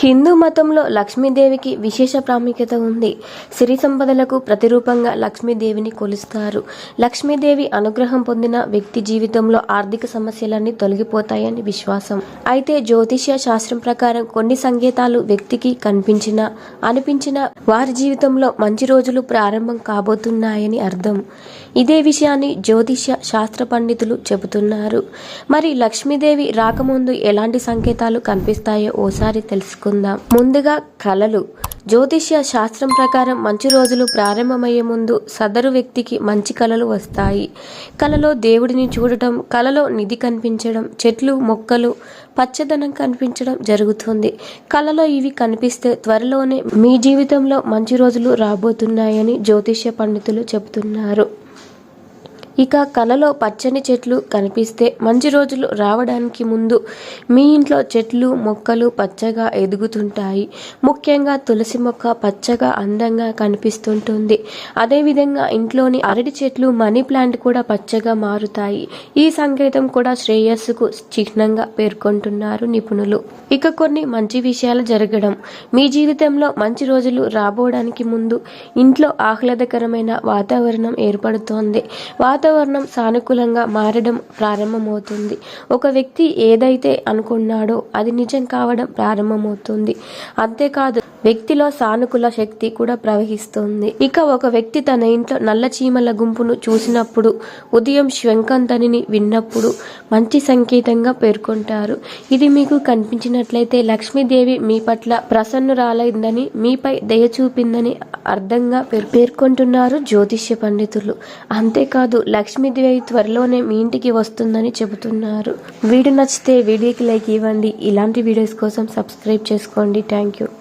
హిందూ మతంలో లక్ష్మీదేవికి విశేష ప్రాముఖ్యత ఉంది. సిరి సంపదలకు ప్రతిరూపంగా లక్ష్మీదేవిని కొలుస్తారు. లక్ష్మీదేవి అనుగ్రహం పొందిన వ్యక్తి జీవితంలో ఆర్థిక సమస్యలన్నీ తొలగిపోతాయని విశ్వాసం. అయితే జ్యోతిష్య శాస్త్రం ప్రకారం కొన్ని సంకేతాలు వ్యక్తికి కనిపించినా అనిపించిన వారి జీవితంలో మంచి రోజులు ప్రారంభం కాబోతున్నాయని అర్థం. ఇదే విషయాన్ని జ్యోతిష్య శాస్త్ర పండితులు చెబుతున్నారు. మరి లక్ష్మీదేవి రాకముందు ఎలాంటి సంకేతాలు కనిపిస్తాయో ఓసారి తెలుసుకుందాం. ముందుగా కళలు. జ్యోతిష్య శాస్త్రం ప్రకారం మంచి రోజులు ప్రారంభమయ్యే ముందు సదరు వ్యక్తికి మంచి కళలు వస్తాయి. కళలో దేవుడిని చూడటం కళలో నిధి కనిపించడం చెట్లు మొక్కలు పచ్చదనం కనిపించడం జరుగుతుంది. కళలో ఇవి కనిపిస్తే త్వరలోనే మీ జీవితంలో మంచి రోజులు రాబోతున్నాయని జ్యోతిష్య పండితులు చెబుతున్నారు. ఇక కలలో పచ్చని చెట్లు కనిపిస్తే మంచి రోజులు రావడానికి ముందు మీ ఇంట్లో చెట్లు మొక్కలు పచ్చగా ఎదుగుతుంటాయి. ముఖ్యంగా తులసి మొక్క పచ్చగా అందంగా కనిపిస్తుంటుంది. అదేవిధంగా ఇంట్లోని అరటి చెట్లు మనీ ప్లాంట్ కూడా పచ్చగా మారుతాయి. ఈ సంకేతం కూడా శ్రేయస్సుకు చిహ్నంగా పేర్కొంటున్నారు నిపుణులు. ఇక కొన్ని మంచి విషయాలు జరగడం. మీ జీవితంలో మంచి రోజులు రాబోవడానికి ముందు ఇంట్లో ఆహ్లాదకరమైన వాతావరణం ఏర్పడుతోంది. వాతావరణం సానుకూలంగా మారడం ప్రారంభమవుతుంది. ఒక వ్యక్తి ఏదైతే అనుకున్నాడో అది నిజం కావడం ప్రారంభమవుతుంది. అంతేకాదు వ్యక్తిలో సానుకూల శక్తి కూడా ప్రవహిస్తుంది. ఇక ఒక వ్యక్తి తన ఇంట్లో నల్ల చీమల గుంపును చూసినప్పుడు ఉదయం శ్వంకంతనిని విన్నప్పుడు మంచి సంకేతంగా పేర్కొంటారు. ఇది మీకు కనిపించినట్లయితే లక్ష్మీదేవి మీ పట్ల ప్రసన్నురాలైందని మీపై దయ చూపిందని అర్థంగా పేర్- పేర్కొంటున్నారు జ్యోతిష్య పండితులు. అంతేకాదు లక్ష్మీదేవి త్వరలోనే మీ ఇంటికి వస్తుందని చెబుతున్నారు. వీడియో నచ్చితే వీడియోకి లైక్ ఇవ్వండి. ఇలాంటి వీడియోస్ కోసం సబ్స్క్రైబ్ చేసుకోండి. Thank you.